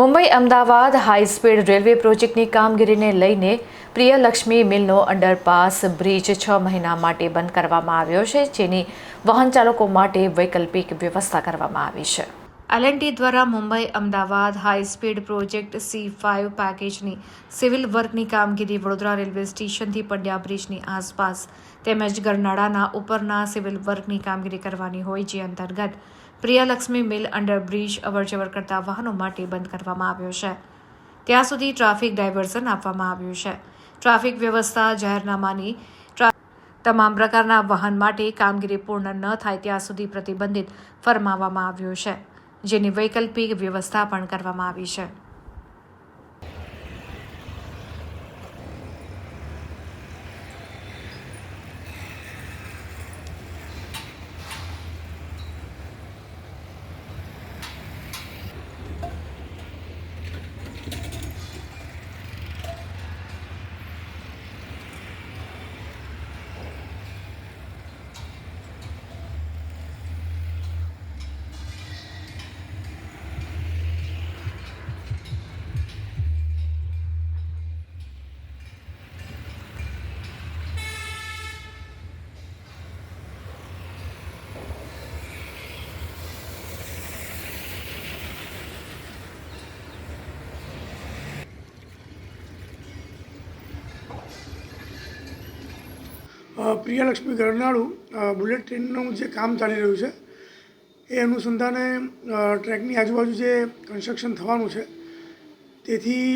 Mumbai Ahmedabad high speed railway પ્રોજેક્ટની કામગીરીને લઈને પ્રિયલક્ષ્મી મિલનો અંડરપાસ બ્રિજ છ મહિના માટે બંધ કરવામાં આવ્યો છે, જેની વાહન ચાલકો માટે વૈકલ્પિક વ્યવસ્થા કરવામાં આવી છે. એલએનટી દ્વારા Mumbai Ahmedabad high speed project C five પેકેજની સિવિલ વર્કની કામગીરી વડોદરા રેલવે સ્ટેશનથી પંડ્યા બ્રિજની આસપાસ તેમજ ગરનાળાના ઉપરના સિવિલ વર્કની કામગીરી કરવાની હોય જે અંતર્ગત પ્રિયલક્ષ્મી મિલ અંડર બ્રિજ અવરજવર કરતા વાહનો માટે બંધ કરવામાં આવ્યો છે. ત્યાં સુધી ટ્રાફિક ડાયવર્ઝન આપવામાં આવ્યું છે. ટ્રાફિક વ્યવસ્થા જાહેરનામાની તમામ પ્રકારના વાહન માટે કામગીરી પૂર્ણ ન થાય ત્યાં સુધી પ્રતિબંધિત ફરમાવવામાં આવ્યું છે, જેની વૈકલ્પિક વ્યવસ્થા પણ કરવામાં આવી છે. પ્રિયલક્ષ્મી ગરનાળું બુલેટ ટ્રેનનું જે કામ ચાલી રહ્યું છે, એ અનુસંધાને ટ્રેકની આજુબાજુ જે કન્સ્ટ્રક્શન થવાનું છે, તેથી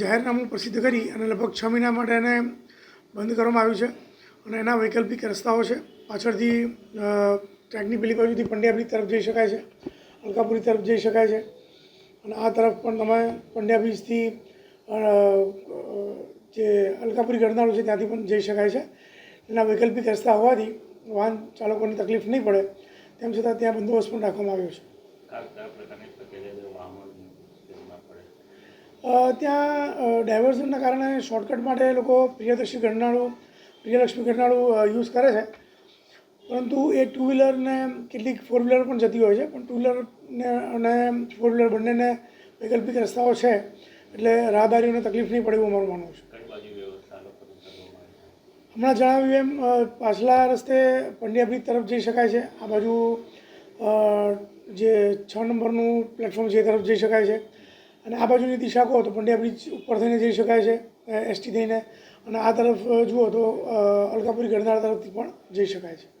જાહેરનામું પ્રસિદ્ધ કરી અને લગભગ છ મહિના માટે એને બંધ કરવામાં આવ્યું છે અને એના વૈકલ્પિક રસ્તાઓ છે. પાછળથી ટ્રેકની પેલી બાજુથી પંડ્યા બ્રિજ તરફ જઈ શકાય છે, અલકાપુરી તરફ જઈ શકાય છે અને આ તરફ પણ તમે પંડ્યા બ્રિજથી જે અલકાપુરી ગરનાળું છે ત્યાંથી પણ જઈ શકાય છે. એના વૈકલ્પિક રસ્તા હોવાથી વાહન ચાલકોને તકલીફ નહીં પડે તેમ છતાં ત્યાં બંદોબસ્ત પણ રાખવામાં આવ્યો છે. ત્યાં ડાયવર્ઝનના કારણે શોર્ટકટ માટે લોકો પ્રિયદર્શી ઘટનાળું પ્રિયલક્ષ્મી ઘટનાળું યુઝ કરે છે. પરંતુ એ ટુ વ્હીલરને કેટલીક ફોર વ્હીલર પણ જતી હોય છે પણ ટુ વ્હીલરને અને ફોર વ્હીલર બંનેને વૈકલ્પિક રસ્તાઓ છે એટલે રાહદારીઓને તકલીફ નહીં પડે એવું અમારું માનવું છે કઈ બાજુ વ્યવસ્થા લોકોની કરવામાં આવે છે હમણાં જણાવ્યું એમ પાછલા રસ્તે પંડ્યા બ્રિજ તરફ જઈ શકાય છે. આ બાજુ જે છ નંબરનું પ્લેટફોર્મ છે એ તરફ જઈ શકાય છે. અને આ બાજુની દિશા કહો તો પંડ્યા બ્રિજ ઉપર થઈને જઈ શકાય છે એસટી થઈને. અને આ તરફ જુઓ તો અલકાપુરી ગરનાળા તરફથી પણ જઈ શકાય છે.